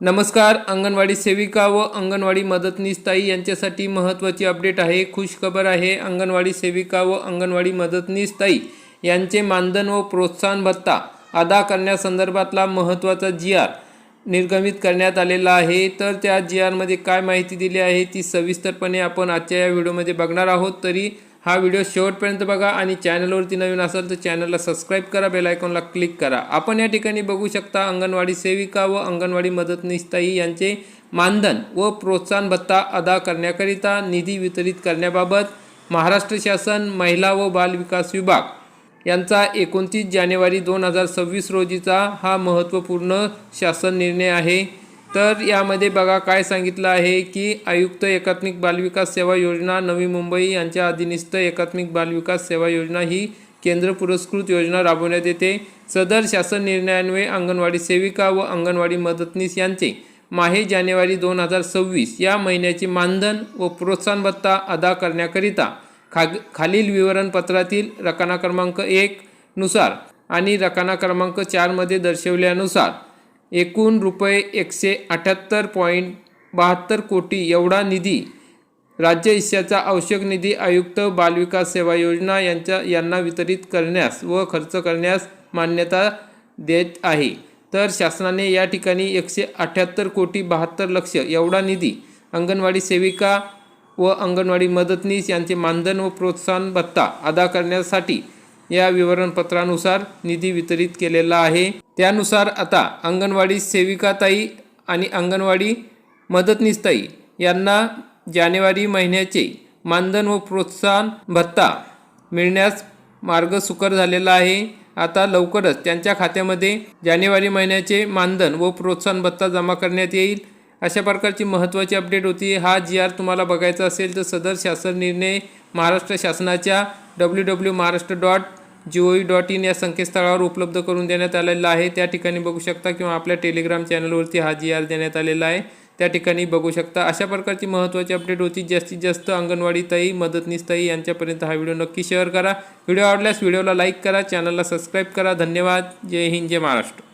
नमस्कार अंगणवाडी सेविका व अंगणवाडी मदतनीसताई यांच्यासाठी महत्त्वाची अपडेट आहे खुशखबर आहे. अंगणवाडी सेविका व अंगणवाडी मदतनीसताई यांचे मानधन व प्रोत्साहन भत्ता अदा करण्यासंदर्भातला महत्त्वाचा जी आर निर्गमित करण्यात आलेला आहे. तर त्या जी आरमध्ये काय माहिती दिली आहे ती सविस्तरपणे आपण आजच्या या व्हिडिओमध्ये बघणार आहोत. तरी हा व्हिडिओ शेवटपर्यंत बघा आणि चॅनलवरती नवीन असाल तर चॅनलला सबस्क्राईब करा बेलायकॉनला क्लिक करा. आपण या ठिकाणी बघू शकता अंगणवाडी सेविका व अंगणवाडी मदतनीसताई यांचे मानधन व प्रोत्साहन भत्ता अदा करण्याकरिता निधी वितरित करण्याबाबत महाराष्ट्र शासन महिला व बाल विकास विभाग यांचा एकोणतीस जानेवारी दोन हजार सव्वीस रोजीचा हा महत्त्वपूर्ण शासन निर्णय आहे. तर यामध्ये बघा काय सांगितलं आहे की आयुक्त एकात्मिक बालविकास सेवा योजना नवी मुंबई यांच्या अधीनस्थ एकात्मिक बालविकास सेवा योजना ही केंद्र पुरस्कृत योजना राबवण्यात येते. सदर शासन निर्णयान्वये अंगणवाडी सेविका व अंगणवाडी मदतनीस यांचे माहे जानेवारी दोन हजार सव्वीस या महिन्याचे मानधन व प्रोत्साहन भत्ता अदा करण्याकरिता खाग खालील विवरणपत्रातील रकाना क्रमांक एक नुसार आणि रकाना क्रमांक चारमध्ये दर्शवल्यानुसार एकूण रुपये एकशे अठ्याहत्तर पॉईंट बहात्तर कोटी एवढा निधी राज्य हिश्श्याचा आवश्यक निधी आयुक्त बालविकास सेवा योजना यांच्या यांना वितरित करण्यास व खर्च करण्यास मान्यता देत आहे. तर शासनाने या ठिकाणी एकशे अठ्याहत्तर कोटी बहात्तर लक्ष एवढा निधी अंगणवाडी सेविका व अंगणवाडी मदतनीस यांचे मानधन व प्रोत्साहन भत्ता अदा करण्यासाठी या विवरणपत्रानुसार निधी वितरित केलेला आहे. त्यानुसार आता अंगणवाडी सेविकाताई आणि अंगणवाडी मदतनीसताई यांना जानेवारी महिन्याचे मानधन व प्रोत्साहन भत्ता मिळण्यास मार्ग सुकर झालेला आहे. आता लवकरच त्यांच्या खात्यामध्ये जानेवारी महिन्याचे मानधन व प्रोत्साहन भत्ता जमा करण्यात येईल. अशा प्रकारची महत्त्वाची अपडेट होती. हा जी आर तुम्हाला बघायचा असेल तर सदर शासन निर्णय महाराष्ट्र शासनाच्या W W Maharashtra dot G O dot in या संकेतस्थळावर उपलब्ध करून देण्यात आलेला आहे. त्या ठिकाणी बघू शकता किंवा आपल्या टेलिग्राम चॅनलवरती हा जी आर देण्यात आलेला आहे. त्या ठिकाणी बघू शकता. अशा प्रकारची महत्त्वाची अपडेट होती. जास्तीत जास्त अंगणवाडीताई मदतनीसताई यांच्यापर्यंत हा व्हिडिओ नक्की शेअर करा. व्हिडिओ आवडल्यास व्हिडिओला लाईक करा. चॅनलला सबस्क्राईब करा. धन्यवाद. जय हिंद. जय महाराष्ट्र.